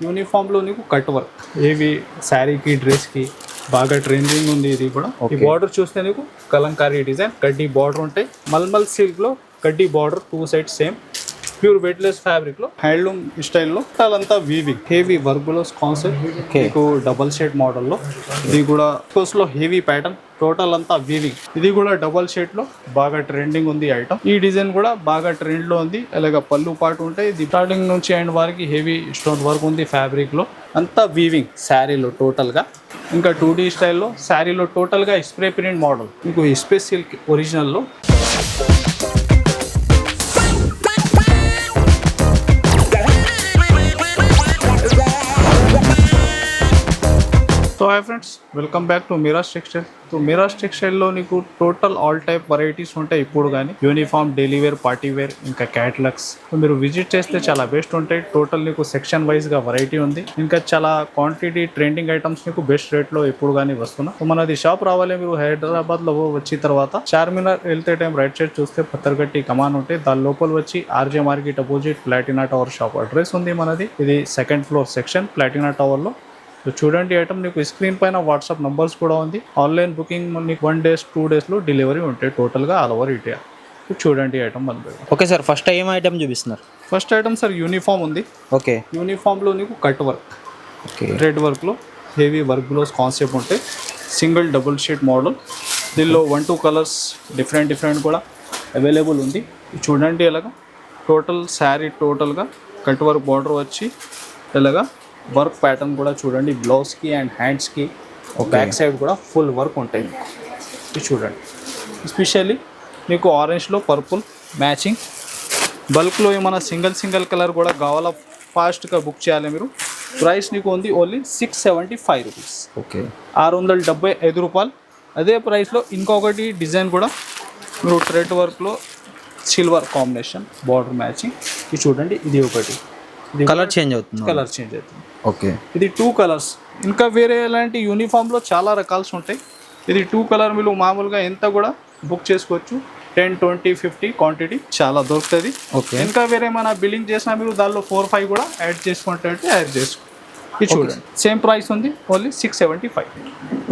యూనిఫామ్లో నీకు cut work ఏవి? శారీకి డ్రెస్కి బాగా ట్రెండింగ్ ఉంది ఇది కూడా. ఈ. బార్డర్ చూస్తే నీకు కలంకారీ డిజైన్ కడ్డీ బార్డర్ ఉంటాయి. మల్మల్ సిల్క్లో కడ్డీ border two side same pure weightless ఫ్యాబ్రిక్లో హ్యాండ్లూమ్ స్టైల్లో అంతా వీవింగ్ హెవీ వర్బులోస్ కాన్సెప్ట్. Okay. మీకు డబల్ షేడ్ మోడల్లో ఇది కూడా కోర్స్లో హెవీ ప్యాటర్న్. టోటల్ అంతా వీవింగ్ ఇది కూడా డబల్ షేడ్లో బాగా ట్రెండింగ్ ఉంది ఐటమ్. ఈ డిజైన్ కూడా బాగా ట్రెండ్లో ఉంది. అలాగే పళ్ళు పాటు ఉంటాయి. ఇది స్టార్టింగ్ నుంచి అండ్ వరకు హెవీ స్టోన్ వర్క్ ఉంది ఫ్యాబ్రిక్లో అంతా వీవింగ్ శారీలో టోటల్గా ఇంకా టూ డీ స్టైల్లో. శారీలో టోటల్గా స్ప్రే ప్రింట్ మోడల్. మీకు స్పే silk original hi friends welcome back to Miraj textile so Miraj టెక్స్టైల్లో నీకు టోటల్ ఆల్ టైప్ వెరైటీస్ ఉంటాయి ఇప్పుడు కానీ uniform daily wear party wear ఇంకా క్యాటలాగ్స్ మీరు విజిట్ చేస్తే చాలా బెస్ట్ ఉంటాయి. టోటల్ నీకు సెక్షన్ వైజ్గా వెరైటీ ఉంది. ఇంకా చాలా క్వాంటిటీ ట్రెండింగ్ ఐటమ్స్ నీకు బెస్ట్ రేట్లో ఎప్పుడు కానీ వస్తున్నా సో మనది షాప్ రావాలి మీరు హైదరాబాద్లో వచ్చిన తర్వాత చార్మినార్ వెళ్తే టైం రైట్ సైడ్ చూస్తే పత్తర్గట్టి కమాన్ ఉంటే దాని లోపల వచ్చి RJ market opposite platina tower shop address ఉంది మనది. ఇది సెకండ్ ఫ్లోర్ సెక్షన్ ప్లాటినా టవర్లో సో చూడండి ఐటమ్ నీకు స్క్రీన్ పైన వాట్సాప్ నంబర్స్ కూడా ఉంది. ఆన్లైన్ బుకింగ్ నీకు వన్ డేస్ టూ డేస్లో డెలివరీ ఉంటాయి టోటల్గా ఆల్ ఓవర్ ఇండియా. చూడండి ఐటమ్ మన ఓకే సార్ ఫస్ట్ ఏం ఐటమ్ చూపిస్తున్నారు? ఫస్ట్ ఐటమ్ సార్ యూనిఫామ్ ఉంది. ఓకే. యూనిఫామ్లో నీకు కట్ వర్క్. ఓకే. రెడ్ వర్క్లో హెవీ వర్క్ గ్లోస్ కాన్సెప్ట్ ఉంటాయి సింగిల్ డబుల్ షీట్ మోడల్. దీనిలో one two colours different different కూడా అవైలబుల్ ఉంది. చూడండి ఎలాగా. టోటల్ శారీ టోటల్గా కట్ వర్క్ బార్డర్ వచ్చి ఇలాగా వర్క్ ప్యాటర్న్ కూడా చూడండి బ్లౌజ్కి అండ్ హ్యాండ్స్కి బ్యాక్ సైడ్ కూడా ఫుల్ వర్క్ ఉంటాయి. ఇది చూడండి. ఎస్పెషల్లీ మీకు ఆరెంజ్లో పర్పుల్ మ్యాచింగ్ బల్క్లో ఏమైనా సింగిల్ సింగిల్ కలర్ కూడా కావాలా? ఫాస్ట్గా బుక్ చేయాలి మీరు? ప్రైస్ నీకు ఉంది only six seventy five rupees okay ఆరు వందల డెబ్బై ఐదు రూపాయలు. అదే ప్రైస్లో ఇంకొకటి డిజైన్ కూడా మీరు థ్రెడ్ వర్క్లో సిల్వర్ కాంబినేషన్ బార్డర్ మ్యాచింగ్ ఇది చూడండి ఇది ఒకటి. కలర్ చేంజ్ అవుతుంది. కలర్ చేంజ్ అవుతుంది. ఓకే ఇది టూ కలర్స్ ఇంకా వేరే ఎలాంటి యూనిఫామ్లో చాలా రకాల్స్ ఉంటాయి. ఇది టూ కలర్ మీరు మామూలుగా ఎంత కూడా బుక్ చేసుకోవచ్చు. టెన్ ట్వంటీ ఫిఫ్టీ క్వాంటిటీ చాలా దొరుకుతుంది. ఓకే ఇంకా వేరే మన బిల్లింగ్ చేసినా మీరు దానిలో ఫోర్ ఫైవ్ కూడా యాడ్ చేసుకుంటే యాడ్ చేసుకో. ఇది చూడండి. సేమ్ ప్రైస్ ఉంది. Only six seventy five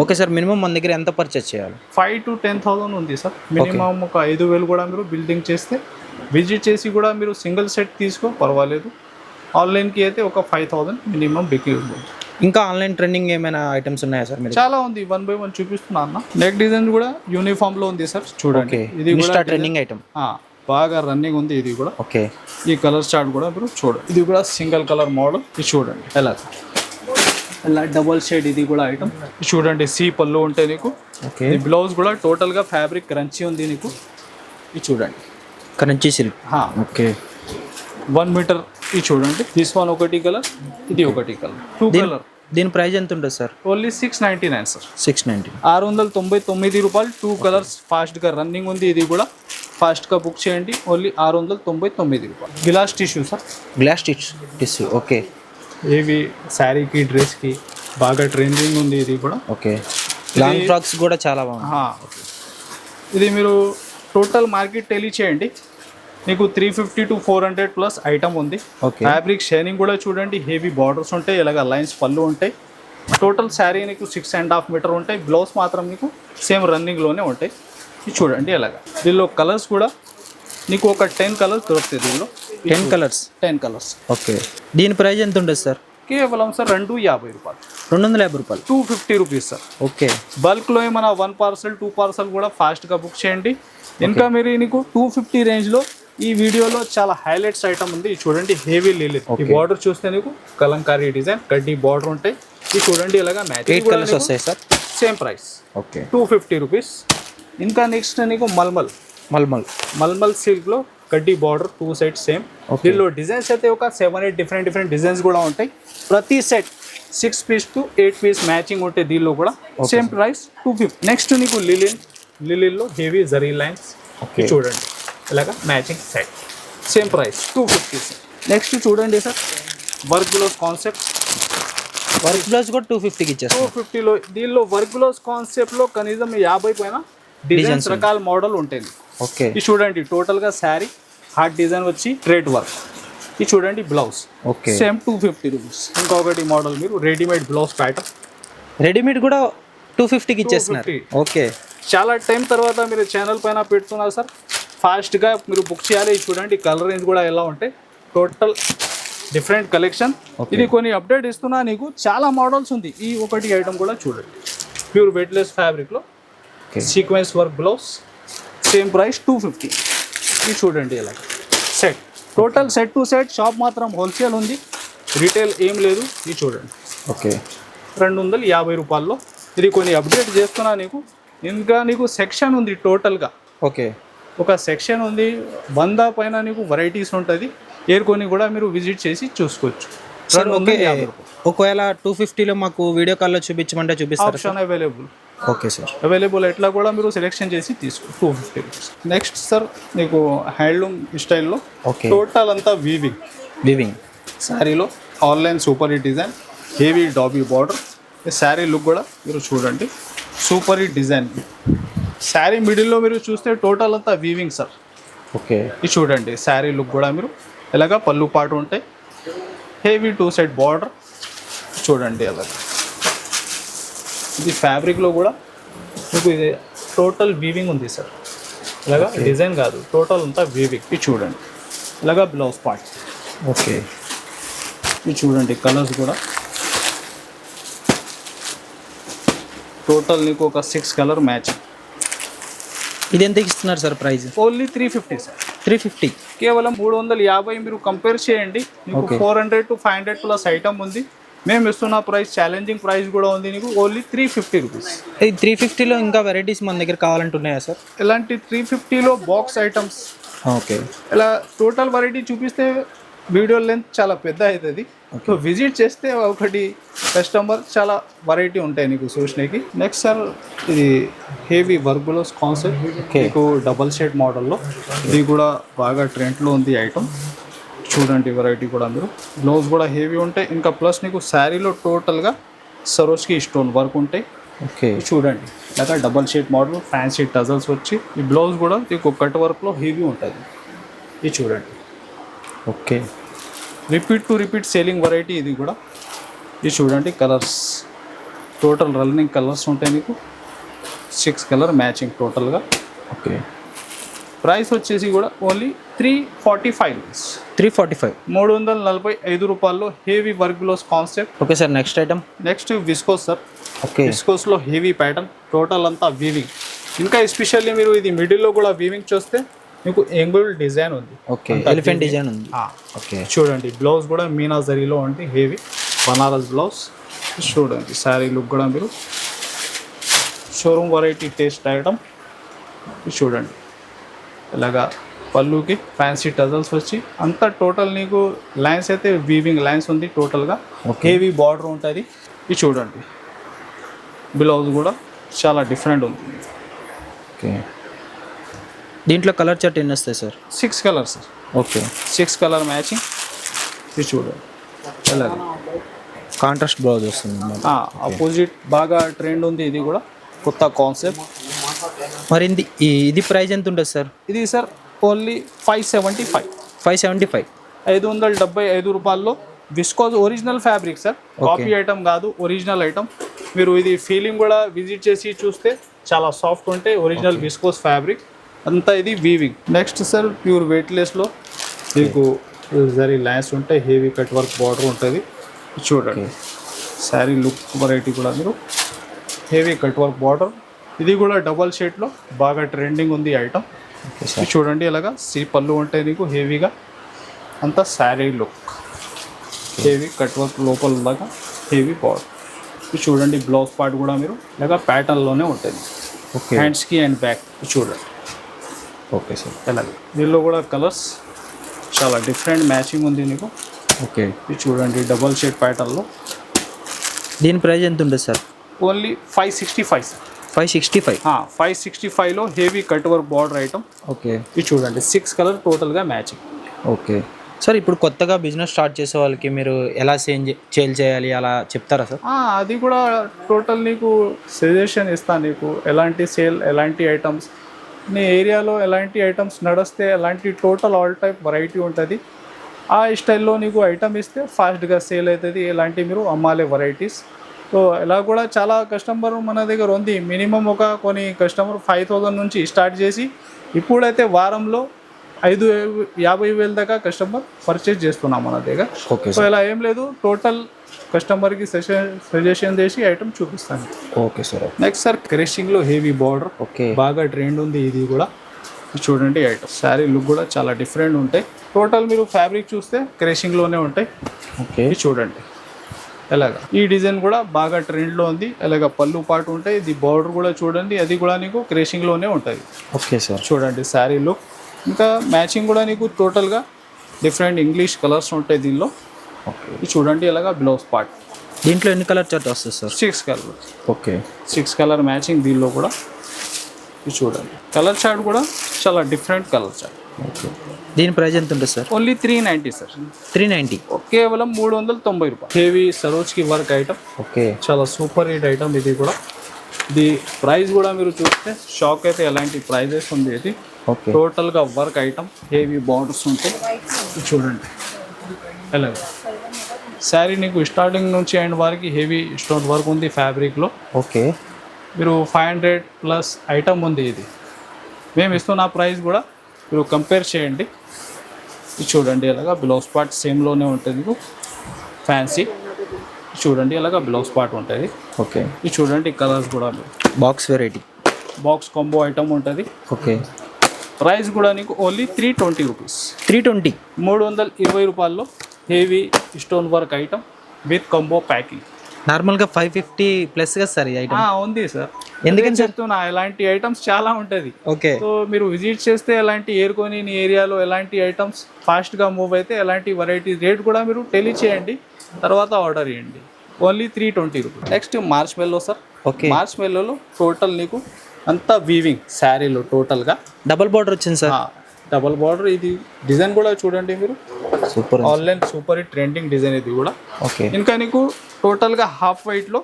okay sir minimum మన దగ్గర ఎంత పర్చేస్ చేయాలి? ఫైవ్ టు టెన్ థౌసండ్ ఉంది సార్ మినిమం ఒక ఐదు వేలు కూడా మీరు బిల్డింగ్ చేస్తే విజిట్ చేసి కూడా మీరు సింగిల్ సెట్ తీసుకో పర్వాలేదు. ఆన్లైన్కి అయితే ఒక ఫైవ్ థౌసండ్ మినిమం బిక్రీ ఉంటుంది. ఇంకా ఆన్లైన్ ట్రెండింగ్ ఏమైనా ఐటమ్స్ ఉన్నాయా సార్ మీరు చాలా ఉంది. వన్ బై వన్ చూపిస్తున్నా అన్న. నెక్ డిజైన్ కూడా యూనిఫామ్లో ఉంది సార్. చూడండి. ఇది ఇన్స్టా కూడా ట్రెండింగ్ ఐటమ్ ఆ, బాగా రన్నింగ్ ఉంది ఇది కూడా. ఓకే. ఈ కలర్ చార్ట్ కూడా మీరు చూడండి ఇది కూడా సింగిల్ కలర్ మోడల్. ఇది చూడండి. ఎలా? ఇలా డబల్ షేడ్ ఇది కూడా ఐటమ్ చూడండి. సి పళ్ళు ఉంటే నీకు. ఓకే. బ్లౌజ్ కూడా టోటల్గా ఫ్యాబ్రిక్ క్రంచీ ఉంది నీకు. ఇది చూడండి. Currency silk okay. One metre ఇది చూడండి. దిస్ వన్ ఒకటి కలర్ ఇది ఒకటి కలర్ టూ కలర్ దీని ప్రైస్ ఎంత ఉంటుంది sir? Only six ninety nine sir six ninety ఆరు వందల తొంభై తొమ్మిది రూపాయలు టూ కలర్స్ ఫాస్ట్గా రన్నింగ్ ఉంది ఇది కూడా ఫాస్ట్గా బుక్ చేయండి. ఓన్లీ ఆరు వందల తొంభై తొమ్మిది రూపాయలు. Glass tissue sir glass stitch tissue okay ఏవి? శారీకి డ్రెస్కి బాగా ట్రెండింగ్ ఉంది ఇది కూడా. ఓకే లాంగ్ ఫ్రాక్స్ కూడా చాలా బాగుంది. ఇది మీరు టోటల్ మార్కెట్ టెలీ చేయండి. మీకు three fifty to four hundred plus item ఉంది. ఓకే ఫ్యాబ్రిక్ షైనింగ్ కూడా చూడండి హెవీ బార్డర్స్ ఉంటాయి ఇలాగ లైన్స్ పళ్ళు ఉంటాయి. టోటల్ శారీ నీకు సిక్స్ అండ్ హాఫ్ మీటర్ ఉంటాయి బ్లౌజ్ మాత్రం నీకు సేమ్ రన్నింగ్లోనే ఉంటాయి. ఇది చూడండి ఇలాగ. దీనిలో కలర్స్ కూడా నీకు ఒక టెన్ కలర్స్ దొరుకుతాయి దీనిలో. Ten colours ten colours okay దీని ప్రైస్ ఎంత ఉంటుంది సార్? కేవలం సార్ రెండు యాభై రూపాయలు. రెండు వందల యాభై రూపాయలు. Two fifty rupees sir. Okay బల్క్లో ఏమైనా వన్ పార్సల్ టూ పార్సల్ కూడా ఫాస్ట్గా బుక్ చేయండి. ఇంకా మీరు నీకు టూ ఫిఫ్టీ రేంజ్లో ఈ వీడియోలో చాలా హైలైట్స్ ఐటమ్ ఉంది. చూడండి హెవీ లిలిత్ ఈ బార్డర్ చూస్తే నీకు కలంకారీ డిజైన్ కడ్డీ బార్డర్ ఉంటాయి. ఇది చూడండి ఇలాగా ఎయిట్ మ్యాచ్ కలర్స్ వస్తాయి sir. Same price okay two fifty rupees ఇంకా నెక్స్ట్ నీకు మల్మల్. మల్మల్. మల్మల్ సిల్క్లో కడ్డీ బార్డర్ టూ సెట్ సేమ్. దీనిలో డిజైన్స్ అయితే ఒక seven eight different different designs కూడా ఉంటాయి. ప్రతి set six piece to eight piece matching ఉంటాయి దీనిలో కూడా same price two fifty next నీకు లిలిన్ లిలిన్లో హెవీ జరీ లైన్స్. చూడండి. ఇలాగా matching set same price two fifty next చూడండి sir work gloss concept work blouse కూడా టూ ఫిఫ్టీకి టూ ఇచ్చేస్తాం ఫిఫ్టీలో దీనిలో వర్క్ గ్లోస్ కాన్సెప్ట్లో కనీసం యాభై పైన డిజైన్స్ రకాల మోడల్ ఉంటాయి. ఓకే ఇది చూడండి టోటల్గా శారీ హార్ట్ డిజైన్ వచ్చి ట్రేడ్ వర్క్ ఇది చూడండి blouse okay same two fifty rupees ఇంకొకటి మోడల్ మీరు రెడీమేడ్ బ్లౌజ్ ప్యాటర్న్ రెడీమేడ్ కూడా టూ ఫిఫ్టీకి ఇచ్చేస్తున్నారు. 250. ఓకే చాలా టైం తర్వాత మీరు ఛానల్ పైన పెడుతున్నారు సార్ ఫాస్ట్గా మీరు బుక్ చేయాలి. ఇది చూడండి కలర్ రేంజ్ కూడా ఎలా ఉంటాయి టోటల్ డిఫరెంట్ కలెక్షన్. ఇది కొన్ని అప్డేట్ ఇస్తున్నా నీకు. చాలా మోడల్స్ ఉంది. ఈ ఒకటి ఐటమ్ కూడా చూడండి. ప్యూర్ వెయిట్లెస్ ఫ్యాబ్రిక్లో sequence work blouse same price two fifty. ఇది చూడండి ఇలా. Set total set to set shop మాత్రం హోల్సేల్ ఉంది. రీటైల్ ఏం లేదు. ఇది చూడండి. ఓకే. రెండు వందల యాభై రూపాయల్లో. ఇది కొన్ని అప్డేట్ చేస్తున్నా నీకు. ఇంకా నీకు సెక్షన్ ఉంది టోటల్గా ఓకే. ఒక సెక్షన్ ఉంది. వంద పైన నీకు వెరైటీస్ ఉంటుంది. ఏరుకొని కూడా మీరు విజిట్ చేసి చూసుకోవచ్చు. ఒకవేళ టూ ఫిఫ్టీలో మాకు వీడియో కాల్లో చూపించమంటే చూపిస్తారా option available okay sir available ఎట్లా కూడా మీరు సెలెక్షన్ చేసి తీసుకో టూ ఫిఫ్టీ నెక్స్ట్ సార్ మీకు హ్యాండ్లూమ్ స్టైల్లో ఓకే. టోటల్ అంతా వీవింగ్ వివింగ్ శారీలో online super hit design heavy dobby border ఈ శారీ లుక్ కూడా మీరు చూడండి. సూపర్ హిట్ డిజైన్ శారీ మిడిల్లో మీరు చూస్తే టోటల్ అంతా వీవింగ్ సార్ ఓకే. ఇది చూడండి శారీ లుక్ కూడా మీరు. ఇలాగా పళ్ళు పాటు ఉంటాయి. హెవీ టూ సైడ్ బార్డర్ చూడండి అలాగా. ఇది ఫ్యాబ్రిక్లో కూడా మీకు ఇది టోటల్ వీవింగ్ ఉంది సార్ ఇలాగా డిజైన్ కాదు టోటల్ అంతా వీవింగ్ ఇది చూడండి. ఇలాగా బ్లౌజ్ పార్ట్ ఓకే. ఇది చూడండి కలర్స్ కూడా. టోటల్ నీకు ఒక సిక్స్ కలర్ మ్యాచ్ ఇది ఎంత ఇస్తున్నారు sir price? Only three fifty sir three fifty కేవలం మూడు వందల యాభై మీరు కంపేర్ చేయండి. మీకు. Four hundred to five hundred plus item ఉంది. మేము ఇస్తున్న ప్రైస్ ఛాలెంజింగ్ ప్రైస్ కూడా ఉంది. నీకు ఓన్లీ త్రీ ఫిఫ్టీ రూపీస్ ఇది త్రీ ఫిఫ్టీలో ఇంకా వెరైటీస్ మన దగ్గర కావాలంటున్నాయా సార్? ఇలాంటి త్రీ ఫిఫ్టీలో బాక్స్ ఐటమ్స్ ఓకే ఇలా టోటల్ వెరైటీ చూపిస్తే వీడియో లెంత్ చాలా పెద్ద అవుతుంది. సో విజిట్ చేస్తే ఒకటి కస్టమర్ చాలా వెరైటీ ఉంటాయి నీకు చూసినకి నెక్స్ట్ సార్ ఇది హెవీ వర్బులో కాన్సెప్ట్. మీకు డబల్ షేడ్ మోడల్లో ఇది కూడా బాగా ట్రెండ్లో ఉంది ఐటమ్ చూడండి వెరైటీ కూడా మీరు. బ్లౌజ్ కూడా హెవీ ఉంటాయి. ఇంకా ప్లస్ నీకు శారీలో టోటల్గా సరోజ్కి స్టోన్ వర్క్ ఉంటాయి. ఓకే చూడండి. లేదా double shade model fancy tassels వచ్చి ఈ బ్లౌజ్ కూడా మీకు కట్ వర్క్లో హెవీ ఉంటుంది ఇది చూడండి. Okay repeat to repeat selling variety ఇది కూడా. ఇది చూడండి కలర్స్. టోటల్ రన్నింగ్ కలర్స్ ఉంటాయి మీకు. సిక్స్ కలర్ మ్యాచింగ్ టోటల్గా ఓకే. ప్రైస్ వచ్చేసి కూడా only three forty five rupees three forty five మూడు వందల నలభై ఐదు రూపాయల్లో heavy work blouse concept okay sir next item next viscose sir okay. విస్కోస్లో heavy pattern total అంతా వీవింగ్ ఇంకా ఎస్పెషల్లీ మీరు ఇది మిడిల్లో కూడా వీవింగ్ చూస్తే మీకు ఎంగుల్ డిజైన్ ఉంది. ఓకే ఎలిఫెంట్ డిజైన్ ఉంది. ఓకే. చూడండి బ్లౌజ్ కూడా మీనా జరీలో ఉంది హెవీ బనారస్ బ్లౌజ్ చూడండి శారీ లుక్ కూడా మీరు. షోరూమ్ వెరైటీ టేస్ట్ ఐటమ్ చూడండి ఇలాగా పళ్ళుకి ఫ్యాన్సీ టజల్స్ వచ్చి అంతా టోటల్ నీకు లైన్స్ అయితే వీవింగ్ లైన్స్ ఉంది టోటల్గా. హెవీ బార్డర్ ఉంటుంది. ఇది చూడండి బ్లౌజ్ కూడా చాలా డిఫరెంట్ ఉంది. ఓకే. దీంట్లో కలర్ చార్ట్ ఎన్ని వస్తాయి sir? Six colours okay. Six colour matching ఇది చూడండి ఇలాగ కాంట్రాస్ట్ బ్లౌజ్ వస్తుంది అపోజిట్ బాగా ట్రెండ్ ఉంది ఇది కూడా. కొత్త కాన్సెప్ట్ మరి ఇది ఇది ప్రైస్ ఎంత ఉంటుంది సార్? ఇది sir only five seventy five five seventy five ఐదు వందల డెబ్బై ఐదు రూపాయల్లో viscose original fabric sir copy item కాదు ఒరిజినల్ ఐటమ్ మీరు ఇది ఫీలింగ్ కూడా విజిట్ చేసి చూస్తే చాలా సాఫ్ట్ ఉంటాయి ఒరిజినల్ విస్కోస్ ఫ్యాబ్రిక్ అంతా ఇది వీవింగ్ నెక్స్ట్ సార్ ప్యూర్ వెయిట్లెస్లో మీకు జరీ లైన్స్ ఉంటాయి హెవీ కట్ వర్క్ బార్డర్ ఉంటుంది. చూడండి. శారీ లుక్ వెరైటీ కూడా మీరు. హెవీ కట్ వర్క్ బార్డర్ ఇది కూడా డబల్ షేడ్లో బాగా ట్రెండింగ్ ఉంది ఐటమ్ చూడండి ఇలాగా సి పళ్ళు ఉంటాయి నీకు హెవీగా అంతా sari look heavy cut work లోపల లాగా హెవీ బార్డర్ ఇది చూడండి బ్లౌజ్ పార్ట్ కూడా మీరు ఇలాగా ప్యాటర్న్లోనే ఉంటుంది. ఓకే హ్యాండ్స్కి అండ్ బ్యాక్ చూడండి. Okay sir. ఇలాగ దీనిలో కూడా కలర్స్ చాలా డిఫరెంట్ మ్యాచింగ్ ఉంది నీకు. ఓకే. ఇది చూడండి డబల్ షేడ్ ప్యాటర్న్లో దీని ప్రైస్ ఎంత ఉంటుంది sir? Only five sixty five five sixty five? Five sixty ఫైవ్లో heavy cut work border item. Okay. ఇది చూడండి సిక్స్ కలర్ టోటల్గా మ్యాచింగ్. ఓకే. సార్ ఇప్పుడు కొత్తగా బిజినెస్ స్టార్ట్ చేసే వాళ్ళకి మీరు ఎలా సేల్ సేల్ చేయాలి అలా చెప్తారా సార్? ఆ, అది కూడా టోటల్ నీకు సజెషన్ ఇస్తాను నీకు. ఎలాంటి సేల్ ఎలాంటి ఐటమ్స్ నీ ఏరియాలో ఎలాంటి ఐటమ్స్ నడిస్తే ఎలాంటి టోటల్ ఆల్ టైప్ వెరైటీ ఉంటుంది ఆ స్టైల్లో నీకు ఐటమ్ ఇస్తే ఫాస్ట్గా సేల్ అవుతుంది ఇలాంటి మీరు అమ్మాలే వెరైటీస్ సో ఇలా కూడా చాలా కస్టమర్ మన దగ్గర ఉంది. మినిమం ఒక కొన్ని కస్టమర్ ఫైవ్ థౌజండ్ నుంచి స్టార్ట్ చేసి ఇప్పుడైతే వారంలో ఐదు యాభై వేల దాకా కస్టమర్ పర్చేస్ చేస్తున్నాం మన దగ్గర. ఓకే సో ఇలా ఏం లేదు. టోటల్ కస్టమర్కి సజెషన్ సజెషన్ చేసి ఐటమ్ చూపిస్తాను. ఓకే సార్ నెక్స్ట్ సార్ క్రేషింగ్లో హెవీ బార్డర్. ఓకే. బాగా ట్రెండ్ ఉంది ఇది కూడా. చూడండి ఐటమ్ శారీ లుక్ కూడా చాలా డిఫరెంట్ ఉంటాయి. టోటల్ మీరు ఫ్యాబ్రిక్ చూస్తే క్రేషింగ్లోనే ఉంటాయి. ఓకే. చూడండి. ఎలాగా? ఈ డిజైన్ కూడా బాగా ట్రెండ్లో ఉంది. ఎలాగ పళ్ళు పాటు ఉంటాయి. ఇది బార్డర్ కూడా చూడండి. అది కూడా నీకు క్రేషింగ్లోనే ఉంటుంది ఓకే సార్. చూడండి శారీ లుక్. ఇంకా మ్యాచింగ్ కూడా నీకు టోటల్గా డిఫరెంట్ ఇంగ్లీష్ కలర్స్ ఉంటాయి దీనిలో. ఇది చూడండి ఇలాగా బ్లౌజ్ పార్ట్ దీంట్లో ఎన్ని కలర్ చార్ట్ వస్తుంది sir? Six colour okay. Six colour matching దీనిలో కూడా. ఇది చూడండి. కలర్ చార్ట్ కూడా చాలా డిఫరెంట్ కలర్ చార్ట్ ఓకే. దీని ప్రైస్ ఎంత ఉంటుంది sir? Only three ninety sir three ninety కేవలం మూడు వందల తొంభై రూపాయలు. హెవీ సరోజ్కి వర్క్ ఐటమ్ ఓకే. చాలా సూపర్ హిట్ ఐటమ్ ఇది కూడా. ఇది ప్రైస్ కూడా మీరు చూస్తే షాక్ అయితే ఎలాంటి ప్రైజెస్ ఉంది ఇది. ఓకే. టోటల్గా వర్క్ ఐటమ్ హెవీ బార్డర్స్ ఉంటాయి చూడండి. ఎలాగ. శారీ నీకు స్టార్టింగ్ నుంచి ఎండ్ వరకు హెవీ స్టోన్ వర్క్ ఉంది ఫ్యాబ్రిక్లో ఓకే. మీరు ఫైవ్ హండ్రెడ్ ప్లస్ ఐటమ్ ఉంది ఇది. మేము ఇస్తున్న ప్రైస్ కూడా మీరు కంపేర్ చేయండి. ఇది చూడండి ఇలాగా బ్లౌజ్ పార్ట్ సేమ్లోనే ఉంటుంది మీకు. ఫ్యాన్సీ చూడండి ఇలాగా బ్లౌజ్ పార్ట్ ఉంటుంది. ఓకే. ఇది చూడండి కలర్స్ కూడా box variety box combo item ఉంటుంది. ఓకే. ప్రైస్ కూడా నీకు only three twenty rupees three twenty మూడు వందల ఇరవై రూపాయల్లో heavy stone work item with combo packing. నార్మల్గా ఫైవ్ ఫిఫ్టీ ప్లస్ కదా సార్ ఈ ఐటమ్ ఉంది సార్. ఎందుకని చెప్తున్నా ఇలాంటి ఐటమ్స్ చాలా ఉంటుంది. ఓకే. సో మీరు విజిట్ చేస్తే ఎలాంటి ఏరుకొని ఏరియాలో ఎలాంటి ఐటమ్స్ ఫాస్ట్గా మూవ్ అయితే ఎలాంటి వెరైటీ రేట్ కూడా మీరు టెలి చేయండి. తర్వాత ఆర్డర్ చేయండి. Only three twenty rupees next marshmallow sir okay. March మెల్లోలో టోటల్ నీకు అంతా వీవింగ్ శారీలో టోటల్గా డబల్ బార్డర్ వచ్చింది సార్ డబల్ బార్డర్ ఇది డిజైన్ కూడా చూడండి మీరు. Super online super trending design ఇది కూడా. ఓకే. ఇంకా నీకు టోటల్గా హాఫ్ వైట్లో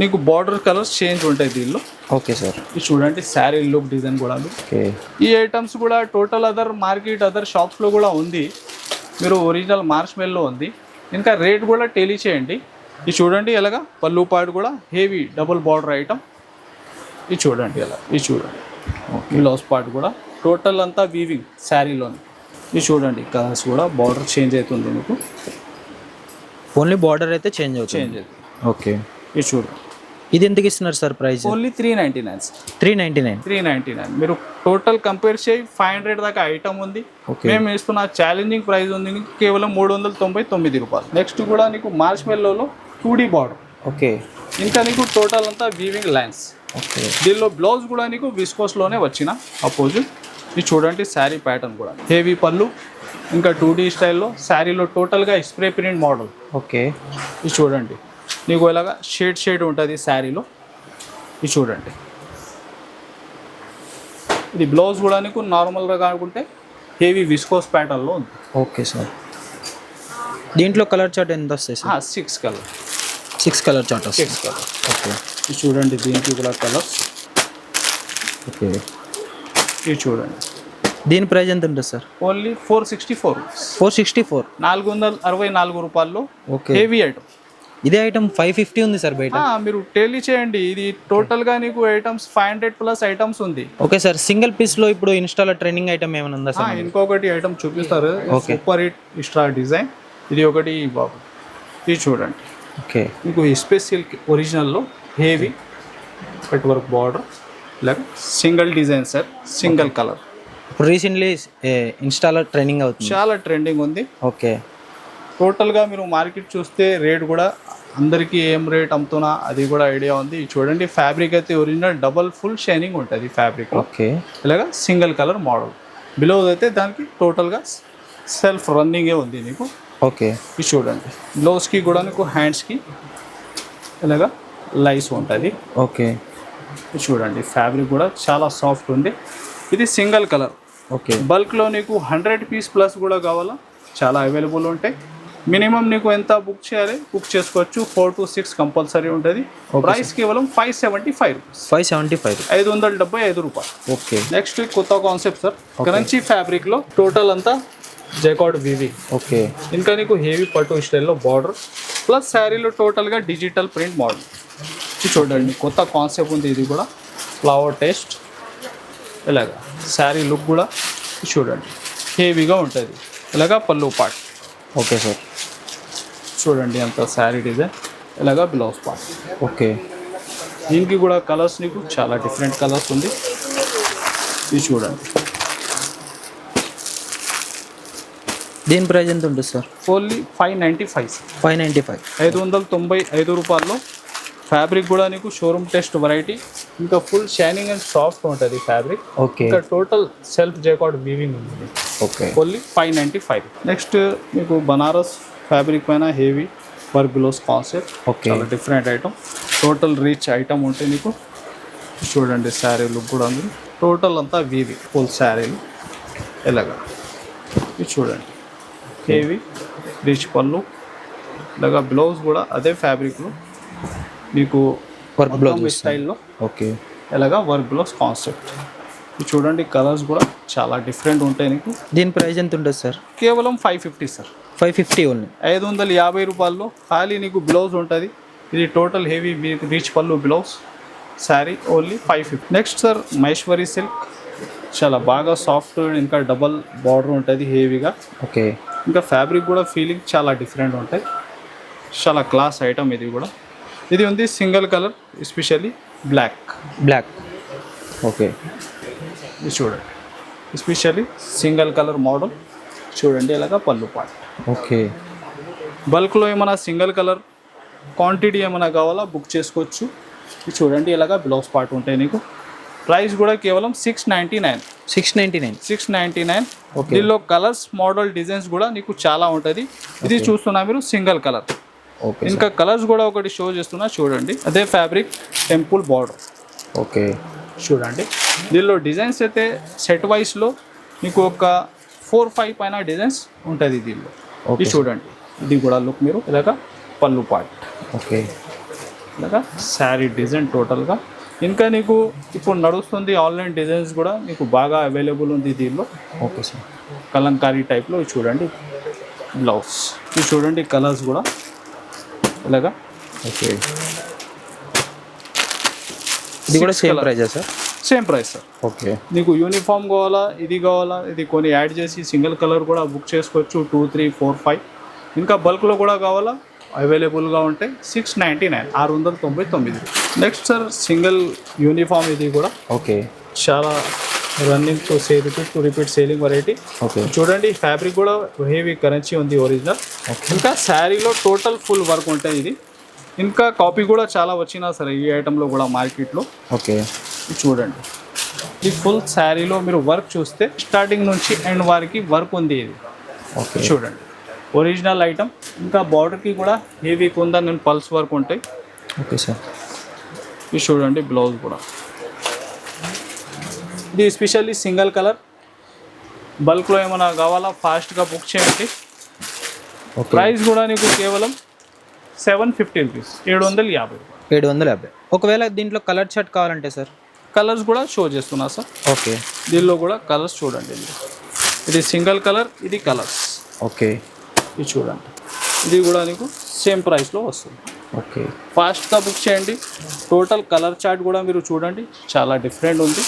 నీకు బార్డర్ కలర్స్ చేంజ్ ఉంటాయి దీనిలో. Okay sir. ఇది చూడండి శారీ లుక్ డిజైన్ కూడా ఈ ఐటమ్స్ కూడా టోటల్ అదర్ మార్కెట్ అదర్ షాప్స్లో కూడా ఉంది. మీరు ఒరిజినల్ మార్చ్ మెల్లో ఉంది. ఇంకా రేట్ కూడా టెలీ చేయండి. ఇది చూడండి ఎలాగా? పళ్ళు పాటు కూడా హెవీ డబుల్ బార్డర్ ఐటమ్ ఇది చూడండి ఎలా? ఇది చూడండి. బ్లౌజ్ పార్ట్ కూడా. టోటల్ అంతా వీవింగ్ శారీలోని. ఇది చూడండి కలర్స్ కూడా బార్డర్ చేంజ్ అవుతుంది మీకు. ఓన్లీ బార్డర్ అయితే చేంజ్ అవుతుంది. చేంజ్ అవుతుంది. ఓకే ఇది చూడండి. ఇది ఎంతకి ఇస్తున్నారు sir price only three ninety nine three ninety nine three ninety nine మీరు టోటల్ కంపేర్ చేయి ఫైవ్ హండ్రెడ్ దాకా ఐటమ్ ఉంది. మేము ఇస్తున్న ఛాలెంజింగ్ ప్రైస్ ఉంది కేవలం మూడు వందల తొంభై తొమ్మిది రూపాయలు. నెక్స్ట్ కూడా నీకు మార్చ్ మెల్లోలో టూ డీ బార్డర్ ఓకే ఇంకా నీకు టోటల్ అంతా వీవింగ్ లైన్స్ ఓకే దీనిలో బ్లౌజ్ కూడా నీకు విస్కోస్లోనే వచ్చిన అపోజిట్ ఇది చూడండి శారీ ప్యాటర్న్ కూడా. హెవీ పళ్ళు ఇంకా టూ డీ స్టైల్లో శారీలో టోటల్గా స్ప్రే ప్రింట్ మోడల్ ఓకే. ఇది చూడండి. నీకు ఇలాగా షేడ్ షేడ్ ఉంటుంది శారీలో. ఇది చూడండి. ఇది బ్లౌజ్ కూడా నీకు నార్మల్గా కాకుంటే హెవీ విస్కోస్ ప్యాటర్న్లో ఉంది. Okay sir. దీంట్లో కలర్ చార్ట్ ఎంత వస్తాయి sir six colour six colour chart six colour okay. ఇది చూడండి దీనికి కూడా కలర్స్ ఓకే. ఇది చూడండి. దీని ప్రైస్ ఎంత ఉంటుంది sir? Only four sixty four four sixty four? నాలుగు వందల అరవై నాలుగు రూపాయల్లో ఓకే. Heavy item. ఇదే ఐటమ్ ఫైవ్ ఫిఫ్టీ ఉంది సార్ బయట? మీరు టెలీ చేయండి. ఇది టోటల్గా నీకు items five hundred plus items ఉంది. ఓకే సార్ సింగిల్ పీస్లో ఇప్పుడు ఇన్స్టాలో ట్రెండింగ్ ఐటమ్ ఏమైనా ఉందా సార్ ఇంకొకటి ఐటమ్ చూపిస్తారు. సూపర్ హిట్ ఇస్ట్రా డిజైన్ ఇది ఒకటి బాబు. ఇది చూడండి. ఓకే. మీకు స్పెషల్ ఒరిజినల్లో హెవీ కట్ వర్క్ బార్డర్ లేక single design sir single colour ఇప్పుడు రీసెంట్లీ ఇన్స్టాలో ట్రెండింగ్ అవుతుంది. చాలా ట్రెండింగ్ ఉంది. ఓకే. టోటల్గా మీరు మార్కెట్ చూస్తే రేట్ కూడా అందరికీ ఏం రేట్ అమ్ముతున్నా అది కూడా ఐడియా ఉంది. చూడండి ఫ్యాబ్రిక్ అయితే ఒరిజినల్ డబల్ ఫుల్ షైనింగ్ ఉంటుంది ఫ్యాబ్రిక్లో ఓకే. ఇలాగా సింగిల్ కలర్ మోడల్ బిలో అయితే దానికి టోటల్గా సెల్ఫ్ రన్నింగే ఉంది నీకు. ఓకే. ఇది చూడండి. బ్లౌజ్కి కూడా నీకు హ్యాండ్స్కి ఇలాగా లైస్ ఉంటుంది. ఓకే. చూడండి ఫ్యాబ్రిక్ కూడా చాలా సాఫ్ట్ ఉంది. ఇది సింగిల్ కలర్ ఓకే బల్క్లో నీకు హండ్రెడ్ పీస్ ప్లస్ కూడా కావాలా? చాలా అవైలబుల్ ఉంటాయి. మినిమం నీకు ఎంత బుక్ చేయాలి? బుక్ చేసుకోవచ్చు. ఫోర్ టు సిక్స్ కంపల్సరీ ఉంటుంది. ప్రైస్ కేవలం five seventy five rupees five seventy five ఐదు వందల డెబ్బై ఐదు రూపాయలు. ఓకే నెక్స్ట్ కొత్త కాన్సెప్ట్ సార్ క్రంచీ ఫ్యాబ్రిక్లో టోటల్ అంతా జైకాడ్ వివింగ్ ఓకే ఇంకా నీకు హెవీ పట్టు స్టైల్లో బార్డర్ ప్లస్ శారీలో టోటల్గా డిజిటల్ ప్రింట్ మోడల్ చూడండి. కొత్త కాన్సెప్ట్ ఉంది. ఇది కూడా ఫ్లవర్ టేస్ట్ ఇలాగా. శారీ లుక్ కూడా చూడండి. హెవీగా ఉంటుంది. ఇలాగా పళ్ళు పార్ట్ ఓకే సార్ చూడండి అంత శారీ డిజైన్. ఇలాగా బ్లౌజ్ పార్ట్ ఓకే దీనికి కూడా కలర్స్ నీకు చాలా డిఫరెంట్ కలర్స్ ఉంది. ఇది చూడండి. దీని ప్రైస్ ఎంత ఉంటుంది sir only five ninety five five ninety five ఐదు వందల తొంభై ఐదు రూపాయల్లో ఫ్యాబ్రిక్ కూడా నీకు షోరూమ్ టెస్ట్ వెరైటీ ఇంకా ఫుల్ షైనింగ్ అండ్ సాఫ్ట్ ఉంటుంది ఫ్యాబ్రిక్ ఓకే ఇంకా టోటల్ సెల్ఫ్ జైకాడ్ వీవింగ్ ఉంది okay only five ninety five next మీకు బనారస్ ఫ్యాబ్రిక్ పైన heavy work gloss concept okay చాలా different item total rich item ఉంటే నీకు చూడండి శారీ లుక్ కూడా ఉంది. టోటల్ అంతా వీవి ఫుల్ శారీలు ఇలాగా ఇది చూడండి. హెవీ రీచ్ పళ్ళు. ఇలాగా బ్లౌజ్ కూడా అదే ఫ్యాబ్రిక్లో మీకు వర్క్ బ్లౌజ్ స్టైల్లో ఓకే. ఇలాగా వర్క్ బ్లౌజ్ కాన్సెప్ట్ చూడండి కలర్స్ కూడా చాలా డిఫరెంట్ ఉంటాయి నీకు. దీని ప్రైస్ ఎంత ఉంటుంది సార్? కేవలం five fifty sir. Five fifty only ఐదు వందల యాభై రూపాయల్లో ఖాళీ నీకు బ్లౌజ్ ఉంటుంది. ఇది టోటల్ హెవీ మీకు rich pallu blouse sari only five fifty next sir Maheshwari silk చాలా బాగా సాఫ్ట్ ఇంకా డబల్ బార్డర్ ఉంటుంది హెవీగా ఓకే. ఇంకా ఫ్యాబ్రిక్ కూడా ఫీలింగ్ చాలా డిఫరెంట్ ఉంటాయి చాలా క్లాస్ ఐటమ్ ఇది కూడా. ఇది ఉంది single colour especially black black okay ఇది చూడండి. Especially single colour model. చూడండి ఇలాగా పళ్ళు పాట. ఓకే బల్క్లో ఏమైనా సింగిల్ కలర్ క్వాంటిటీ ఏమైనా కావాలా బుక్ చేసుకోవచ్చు. ఇది చూడండి ఇలాగా బ్లౌజ్ పార్ట్ ఉంటాయి నీకు. ప్రైస్ కూడా కేవలం six ninety nine six ninety nine six ninety nine. దీనిలో కలర్స్ మోడల్ డిజైన్స్ కూడా నీకు చాలా ఉంటుంది ఇది చూస్తున్నా మీరు సింగిల్ కలర్. ఇంకా కలర్స్ కూడా ఒకటి షో చేస్తున్నా చూడండి. అదే ఫ్యాబ్రిక్ టెంపుల్ బార్డర్. ఓకే. చూడండి. దీనిలో డిజైన్స్ అయితే సెట్ వైస్లో మీకు ఒక ఫోర్ ఫైవ్ పైన డిజైన్స్ ఉంటుంది దీనిలో. ఇది చూడండి. ఇది కూడా లుక్ మీరు ఇలాగా పళ్ళు పార్ట్ ఓకే. ఇలాగా శారీ డిజైన్ టోటల్గా ఇంకా నీకు ఇప్పుడు నడుస్తుంది ఆన్లైన్ డిజైన్స్ కూడా మీకు బాగా అవైలబుల్ ఉంది దీనిలో. Okay sir. కలంకారీ టైప్లో చూడండి. బ్లౌజ్ ఇది చూడండి కలర్స్ కూడా. ఇలాగా? ఓకే. ఇది కూడా same. ప్రైజా sir? Same price sir okay. నీకు యూనిఫామ్ కావాలా ఇది కావాలా ఇది కొన్ని యాడ్ చేసి సింగిల్ కలర్ కూడా బుక్ చేసుకోవచ్చు టూ త్రీ ఫోర్ ఫైవ్ ఇంకా బల్క్లో కూడా కావాలా అవైలబుల్గా ఉంటాయి సిక్స్ నైంటీ నైన్ ఆరు వందల తొంభై తొమ్మిది. నెక్స్ట్ సార్ సింగిల్ యూనిఫామ్ ఇది కూడా. ఓకే. చాలా running to say repeat to repeat selling variety okay చూడండి ఫ్యాబ్రిక్ కూడా హెవీ కరెన్సీ ఉంది ఒరిజినల్ ఇంకా శారీలో టోటల్ ఫుల్ వర్క్ ఉంటాయి ఇది. ఇంకా కాపీ కూడా చాలా వచ్చినా సరే ఈ ఐటెంలో కూడా మార్కెట్లో ఓకే చూడండి. ఈ ఫుల్ శారీలో మీరు వర్క్ చూస్తే స్టార్టింగ్ నుంచి ఎండ్ వరకు వర్క్ ఉంది ఇది. ఓకే చూడండి. ఒరిజినల్ ఐటమ్ ఇంకా బార్డర్కి కూడా హెవీ కుందా నేను పల్స్ వర్క్ ఉంటాయి. ఓకే సార్ ఇది చూడండి బ్లౌజ్ కూడా. ఇది ఎస్పెషల్లీ సింగిల్ కలర్. బల్క్లో ఏమైనా కావాలా? ఫాస్ట్గా బుక్ చేయండి. ప్రైస్ కూడా నీకు కేవలం సెవెన్ ఫిఫ్టీ రూపీస్ ఏడు వందల యాభై ఏడు వందల యాభై. ఒకవేళ దీంట్లో కలర్ షర్ట్ కావాలంటే సార్? కలర్స్ కూడా షో చేస్తున్నా సార్. ఓకే. దీనిలో కూడా కలర్స్ చూడండి. ఇది సింగిల్ కలర్ ఇది కలర్స్. ఓకే. ఇది చూడండి. ఇది కూడా నీకు సేమ్ ప్రైస్లో వస్తుంది. ఓకే. ఫాస్ట్గా బుక్ చేయండి. టోటల్ కలర్ చార్ట్ కూడా మీరు చూడండి. చాలా డిఫరెంట్ ఉంది.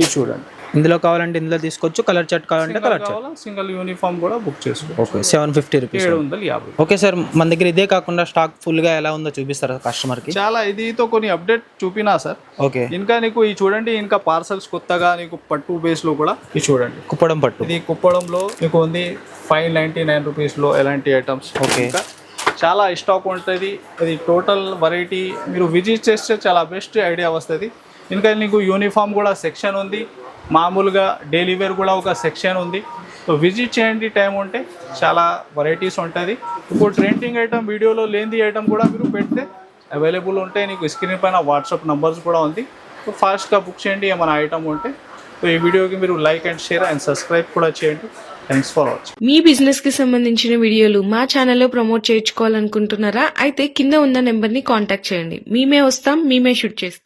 ఇది చూడండి. ఇందులో కావాలంటే ఇందులో తీసుకోవచ్చు కలర్ షర్ట్ కావాలంటే కలర్ కావాలా సింగిల్ యూనిఫామ్ కూడా బుక్ చేసుకో ఓకే సెవెన్ ఫిఫ్టీ రూపీస్ ఏడు వందల యాభై ఓకే సార్ మన దగ్గర ఇదే కాకుండా స్టాక్ ఫుల్గా ఎలా ఉందో చూపిస్తారా కస్టమర్కి చాలా ఇదితో కొన్ని అప్డేట్ చూపినా సార్. ఓకే. ఇంకా నీకు ఈ చూడండి ఇంకా పార్సల్స్ కొత్తగా నీకు పట్టు బేస్లో కూడా ఇది చూడండి. కుప్పడం పట్టు. ఇది కుప్పడంలో మీకు ఉంది ఫైవ్ నైంటీ నైన్ రూపీస్లో ఎలాంటి ఐటమ్స్. ఇంకా చాలా స్టాక్ ఉంటుంది. ఇది టోటల్ వెరైటీ మీరు విజిట్ చేస్తే చాలా బెస్ట్ ఐడియా వస్తుంది. ఇంకా నీకు యూనిఫామ్ కూడా సెక్షన్ ఉంది. మామూలుగా డైలీ వేర్ కూడా ఒక సెక్షన్ ఉంది. సో విజిట్ చేయండి. టైం ఉంటే చాలా వెరైటీస్ ఉంటుంది. ఇప్పుడు ట్రెండింగ్ ఐటమ్ వీడియోలో లేని ఐటమ్ కూడా మీరు పెడితే అవైలబుల్ ఉంటాయి. నీకు స్క్రీన్ పైన వాట్సాప్ నెంబర్స్ కూడా ఉంది. సో ఫాస్ట్గా బుక్ చేయండి. ఏమైనా ఐటమ్ ఉంటే సో ఈ వీడియోకి మీరు like and share and subscribe కూడా చేయండి. థ్యాంక్స్ ఫర్ వాచింగ్ మీ బిజినెస్కి సంబంధించిన వీడియోలు మా ఛానల్లో ప్రమోట్ చేయించుకోవాలనుకుంటున్నారా? అయితే కింద ఉన్న నెంబర్ని కాంటాక్ట్ చేయండి. మేమే వస్తాం. మేమే షూట్ చేస్తాం.